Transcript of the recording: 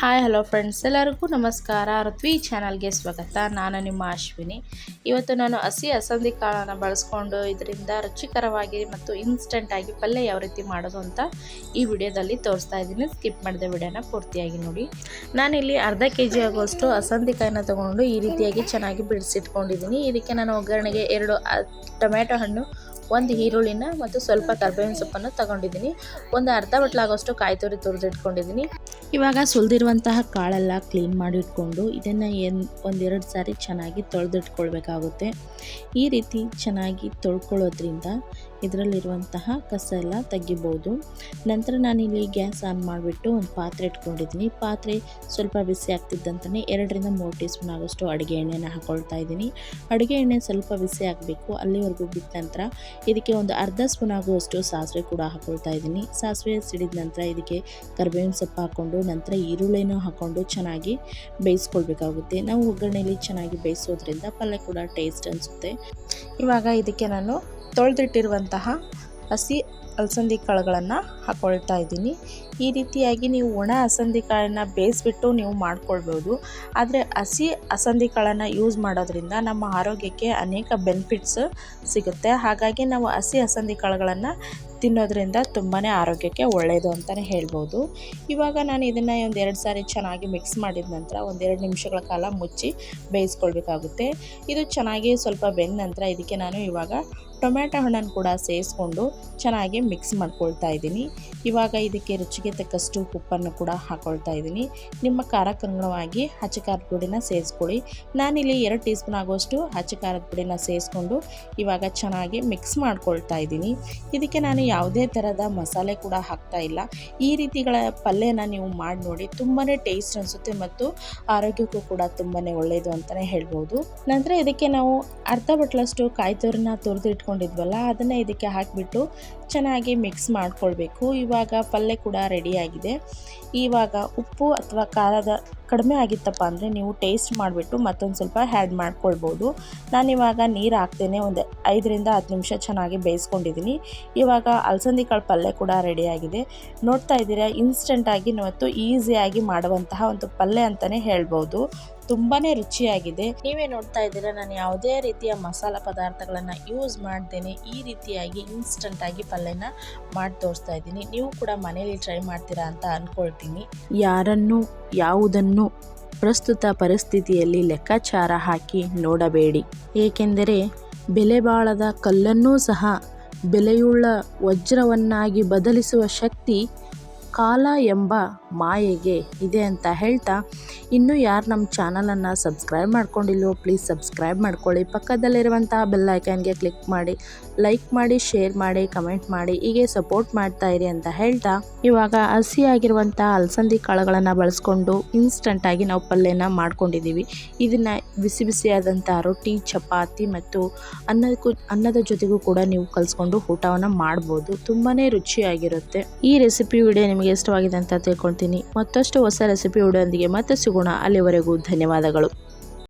Hi hello friends ಎಲ್ಲರಿಗೂ ನಮಸ್ಕಾರ. ಋತ್ವಿ ಚಾನಲ್ಗೆ ಸ್ವಾಗತ. ನಾನು ನಿಮ್ಮ ಅಶ್ವಿನಿ. ಇವತ್ತು ನಾನು ಹಸಿ ಅಸಂದಿ ಕಾಳನ್ನು ಬಳಸ್ಕೊಂಡು ಇದರಿಂದ ರುಚಿಕರವಾಗಿ ಮತ್ತು ಇನ್ಸ್ಟೆಂಟಾಗಿ ಪಲ್ಯ ಯಾವ ರೀತಿ ಮಾಡೋದು ಅಂತ ಈ ವಿಡಿಯೋದಲ್ಲಿ ತೋರಿಸ್ತಾ ಇದ್ದೀನಿ. ಸ್ಕಿಪ್ ಮಾಡಿದ ವಿಡಿಯೋನ ಪೂರ್ತಿಯಾಗಿ ನೋಡಿ. ನಾನಿಲ್ಲಿ ಅರ್ಧ ಕೆ ಜಿ ಆಗುವಷ್ಟು ಅಸಂದಿಕಾಯಿನ ತೊಗೊಂಡು ಈ ರೀತಿಯಾಗಿ ಚೆನ್ನಾಗಿ ಬಿಡಿಸಿಟ್ಕೊಂಡಿದ್ದೀನಿ. ಇದಕ್ಕೆ ನಾನು ಒಗ್ಗರಣೆಗೆ ಎರಡು ಟೊಮ್ಯಾಟೊ ಹಣ್ಣು, ಒಂದು ಈರುಳ್ಳಿನ ಮತ್ತು ಸ್ವಲ್ಪ ಕರ್ಬೇವಿನ ಸೊಪ್ಪನ್ನು ತಗೊಂಡಿದ್ದೀನಿ. ಒಂದು ಅರ್ಧ ಬಟ್ಲಾಗೋಷ್ಟು ಕಾಯಿ ತುರಿ ತುರಿದಿಟ್ಕೊಂಡಿದ್ದೀನಿ. ಇವಾಗ ಸುಲಿದಿರುವಂತಹ ಕಾಳೆಲ್ಲ ಕ್ಲೀನ್ ಮಾಡಿ ಇಟ್ಕೊಂಡು ಇದನ್ನು ಏನು ಒಂದೆರಡು ಸಾರಿ ಚೆನ್ನಾಗಿ ತೊಳೆದಿಟ್ಕೊಳ್ಬೇಕಾಗುತ್ತೆ. ಈ ರೀತಿ ಚೆನ್ನಾಗಿ ತೊಳ್ಕೊಳ್ಳೋದ್ರಿಂದ ಇದರಲ್ಲಿರುವಂತಹ ಕಸ ಎಲ್ಲ ತೆಗಿಬೋದು. ನಂತರ ನಾನಿಲ್ಲಿ ಗ್ಯಾಸ್ ಆನ್ ಮಾಡಿಬಿಟ್ಟು ಒಂದು ಪಾತ್ರೆ ಇಟ್ಕೊಂಡಿದ್ದೀನಿ. ಪಾತ್ರೆ ಸ್ವಲ್ಪ ಬಿಸಿ ಆಗ್ತಿದ್ದಂತಲೇ ಎರಡರಿಂದ ಮೂರು ಟೀ ಸ್ಪೂನ್ ಆಗೋಷ್ಟು ಅಡುಗೆ ಎಣ್ಣೆನ ಹಾಕ್ಕೊಳ್ತಾ ಇದ್ದೀನಿ. ಅಡುಗೆ ಎಣ್ಣೆ ಸ್ವಲ್ಪ ಬಿಸಿ ಆಗಬೇಕು. ಅಲ್ಲಿವರೆಗೂ ಬಿಟ್ಟ ನಂತರ ಇದಕ್ಕೆ ಒಂದು ಅರ್ಧ ಸ್ಪೂನ್ ಆಗುವಷ್ಟು ಸಾಸಿವೆ ಕೂಡ ಹಾಕ್ಕೊಳ್ತಾ ಇದ್ದೀನಿ. ಸಾಸಿವೆ ಸಿಡಿದ ನಂತರ ಇದಕ್ಕೆ ಕರ್ಬೇವಿನ ಸೊಪ್ಪು ಹಾಕ್ಕೊಂಡು ನಂತರ ಈರುಳ್ಳಿನೂ ಹಾಕ್ಕೊಂಡು ಚೆನ್ನಾಗಿ ಬೇಯಿಸ್ಕೊಳ್ಬೇಕಾಗುತ್ತೆ. ನಾವು ಒಗ್ಗರಣೆಯಲ್ಲಿ ಚೆನ್ನಾಗಿ ಬೇಯಿಸೋದ್ರಿಂದ ಪಲ್ಯ ಕೂಡ ಟೇಸ್ಟ್ ಅನಿಸುತ್ತೆ. ಇವಾಗ ಇದಕ್ಕೆ ನಾನು ತೊಳೆದಿಟ್ಟಿರುವಂತಹ ಹಸಿ ಅಲಸಂದಿ ಕಾಳುಗಳನ್ನು ಹಾಕ್ಕೊಳ್ತಾ ಇದ್ದೀನಿ. ಈ ರೀತಿಯಾಗಿ ನೀವು ಒಣ ಅಸಂದಿ ಕಾಳನ್ನು ಬೇಯಿಸ್ಬಿಟ್ಟು ನೀವು ಮಾಡ್ಕೊಳ್ಬೋದು. ಆದರೆ ಹಸಿ ಅಸಂದಿ ಕಾಳನ್ನು ಯೂಸ್ ಮಾಡೋದ್ರಿಂದ ನಮ್ಮ ಆರೋಗ್ಯಕ್ಕೆ ಅನೇಕ ಬೆನಿಫಿಟ್ಸ್ ಸಿಗುತ್ತೆ. ಹಾಗಾಗಿ ನಾವು ಹಸಿ ಅಸಂದಿ ಕಾಳುಗಳನ್ನು ತಿನ್ನೋದ್ರಿಂದ ತುಂಬಾ ಆರೋಗ್ಯಕ್ಕೆ ಒಳ್ಳೆಯದು ಅಂತಲೇ ಹೇಳ್ಬೋದು. ಇವಾಗ ನಾನು ಇದನ್ನು ಒಂದು ಎರಡು ಸಾರಿ ಚೆನ್ನಾಗಿ ಮಿಕ್ಸ್ ಮಾಡಿದ ನಂತರ ಒಂದೆರಡು ನಿಮಿಷಗಳ ಕಾಲ ಮುಚ್ಚಿ ಬೇಯಿಸ್ಕೊಳ್ಬೇಕಾಗುತ್ತೆ. ಇದು ಚೆನ್ನಾಗಿ ಸ್ವಲ್ಪ ಬೆಂದ ನಂತರ ಇದಕ್ಕೆ ನಾನು ಇವಾಗ ಟೊಮ್ಯಾಟೊ ಹಣ್ಣನ್ನು ಕೂಡ ಸೇರಿಸ್ಕೊಂಡು ಚೆನ್ನಾಗಿ ಮಿಕ್ಸ್ ಮಾಡ್ಕೊಳ್ತಾ ಇದ್ದೀನಿ. ಇವಾಗ ಇದಕ್ಕೆ ರುಚಿಗೆ ತಕ್ಕಷ್ಟು ಉಪ್ಪನ್ನು ಕೂಡ ಹಾಕ್ಕೊಳ್ತಾ ಇದ್ದೀನಿ. ನಿಮ್ಮ ಖಾರಕ್ಕನುಗುಣವಾಗಿ ಹಚ್ಚ ಖಾರದ ಪುಡಿನ ಸೇರಿಸ್ಕೊಳ್ಳಿ. ನಾನಿಲ್ಲಿ ಎರಡು ಟೀ ಸ್ಪೂನ್ ಆಗುವಷ್ಟು ಹಚ್ಚ ಖಾರದ ಪುಡಿನ ಸೇರಿಸ್ಕೊಂಡು ಇವಾಗ ಚೆನ್ನಾಗಿ ಮಿಕ್ಸ್ ಮಾಡ್ಕೊಳ್ತಾ ಇದ್ದೀನಿ. ಇದಕ್ಕೆ ನಾನು ಯಾವುದೇ ಥರದ ಮಸಾಲೆ ಕೂಡ ಹಾಕ್ತಾ ಇಲ್ಲ. ಈ ರೀತಿಗಳ ಪಲ್ಯನ ನೀವು ಮಾಡಿ ನೋಡಿ ತುಂಬಾ ಟೇಸ್ಟ್ ಅನಿಸುತ್ತೆ ಮತ್ತು ಆರೋಗ್ಯಕ್ಕೂ ಕೂಡ ತುಂಬಾ ಒಳ್ಳೆಯದು ಅಂತಲೇ ಹೇಳ್ಬೋದು. ನಂತರ ಇದಕ್ಕೆ ನಾವು ಅರ್ಧ ಬಟ್ಲಷ್ಟು ಕಾಯಿ ತುರಿನ ತುರಿದು ಇಟ್ಕೊಂಡಿದ್ವಲ್ಲ ಅದನ್ನು ಇದಕ್ಕೆ ಹಾಕಿಬಿಟ್ಟು ಚೆನ್ನಾಗಿ ಮಿಕ್ಸ್ ಮಾಡಿಕೊಳ್ಬೇಕು. ಇವಾಗ ಪಲ್ಯ ಕೂಡ ರೆಡಿಯಾಗಿದೆ ಇವಾಗ ಉಪ್ಪು ಅಥವಾ ಖಾರದ ಕಡಿಮೆ ಆಗಿತ್ತಪ್ಪ ಅಂದರೆ ನೀವು ಟೇಸ್ಟ್ ಮಾಡಿಬಿಟ್ಟು ಮತ್ತೊಂದು ಸ್ವಲ್ಪ ಹ್ಯಾಡ್ ಮಾಡ್ಕೊಳ್ಬೋದು. ನಾನಿವಾಗ ನೀರು ಹಾಕ್ತೇನೆ, ಒಂದು ಐದರಿಂದ ಹತ್ತು ನಿಮಿಷ ಚೆನ್ನಾಗಿ ಬೇಯಿಸ್ಕೊಂಡಿದ್ದೀನಿ ಇವಾಗ ಅಲಸಂದಿ ಕಾಳು ಪಲ್ಯ ಕೂಡ ರೆಡಿಯಾಗಿದೆ ನೋಡ್ತಾ ಇದ್ದೀರಾ ಇನ್ಸ್ಟೆಂಟಾಗಿ ಇವತ್ತು ಈಸಿಯಾಗಿ ಮಾಡುವಂತಹ ಒಂದು ಪಲ್ಯ ಅಂತಲೇ ಹೇಳ್ಬೋದು. ತುಂಬಾ ರುಚಿಯಾಗಿದೆ. ನೀವೇ ನೋಡ್ತಾ ಇದ್ದೀರಾ ನಾನು ಯಾವುದೇ ರೀತಿಯ ಮಸಾಲಾ ಪದಾರ್ಥಗಳನ್ನು ಯೂಸ್ ಮಾಡ್ದೇನೆ ಈ ರೀತಿಯಾಗಿ ಇನ್ಸ್ಟಂಟಾಗಿ ಪಲ್ಯನ ಮಾಡಿ ತೋರಿಸ್ತಾ ಇದ್ದೀನಿ. ನೀವು ಕೂಡ ಮನೇಲಿ ಟ್ರೈ ಮಾಡ್ತೀರಾ ಅಂತ ಅಂದ್ಕೊಳ್ತೀನಿ ಯಾರನ್ನು ಯಾವುದನ್ನು ಪ್ರಸ್ತುತ ಪರಿಸ್ಥಿತಿಯಲ್ಲಿ ಲೆಕ್ಕಾಚಾರ ಹಾಕಿ ನೋಡಬೇಡಿ. ಏಕೆಂದರೆ ಬೆಲೆ ಬಾಳದ ಕಲ್ಲನ್ನೂ ಸಹ ಬೆಲೆಯುಳ್ಳ ವಜ್ರವನ್ನಾಗಿ ಬದಲಿಸುವ ಶಕ್ತಿ ಕಾಲ ಎಂಬ ಮಾಯೆಗೆ ಇದೆ ಅಂತ ಹೇಳ್ತಾ ಇನ್ನೂ ಯಾರು ನಮ್ಮ ಚಾನಲನ್ನು ಸಬ್ಸ್ಕ್ರೈಬ್ ಮಾಡ್ಕೊಂಡಿಲ್ವೋ ಪ್ಲೀಸ್ ಸಬ್ಸ್ಕ್ರೈಬ್ ಮಾಡ್ಕೊಳ್ಳಿ. ಪಕ್ಕದಲ್ಲಿರುವಂತಹ ಬೆಲ್ ಐಕನ್ಗೆ ಕ್ಲಿಕ್ ಮಾಡಿ ಲೈಕ್ ಮಾಡಿ ಶೇರ್ ಮಾಡಿ ಕಮೆಂಟ್ ಮಾಡಿ, ಹೀಗೆ ಸಪೋರ್ಟ್ ಮಾಡ್ತಾ ಇರಿ ಅಂತ ಹೇಳ್ತಾ ಇವಾಗ ಹಸಿಯಾಗಿರುವಂಥ ಅಲಸಂದಿ ಕಾಳುಗಳನ್ನು ಬಳಸ್ಕೊಂಡು ಇನ್ಸ್ಟಂಟಾಗಿ ನಾವು ಪಲ್ಯನ ಮಾಡ್ಕೊಂಡಿದ್ದೀವಿ ಇದನ್ನು ಬಿಸಿ ಬಿಸಿಯಾದಂಥ ರೊಟ್ಟಿ, ಚಪಾತಿ ಮತ್ತು ಅನ್ನದಕ್ಕೂ ಅನ್ನದ ಜೊತೆಗೂ ಕೂಡ ನೀವು ಕಲಿಸ್ಕೊಂಡು ಊಟವನ್ನು ಮಾಡ್ಬೋದು. ತುಂಬಾ ರುಚಿಯಾಗಿರುತ್ತೆ. ಈ ರೆಸಿಪಿ ವಿಡಿಯೋ ನಿಮಗೆ ಇಷ್ಟವಾಗಿದೆ ಅಂತ ತಿಳ್ಕೊಳ್ತೀನಿ. ಮತ್ತಷ್ಟು ಹೊಸ ರೆಸಿಪಿ ವಿಡಿಯೋದೊಂದಿಗೆ ಮತ್ತೆ ಸಿಗೋಣ. ಅಲ್ಲಿವರೆಗೂ ಧನ್ಯವಾದಗಳು.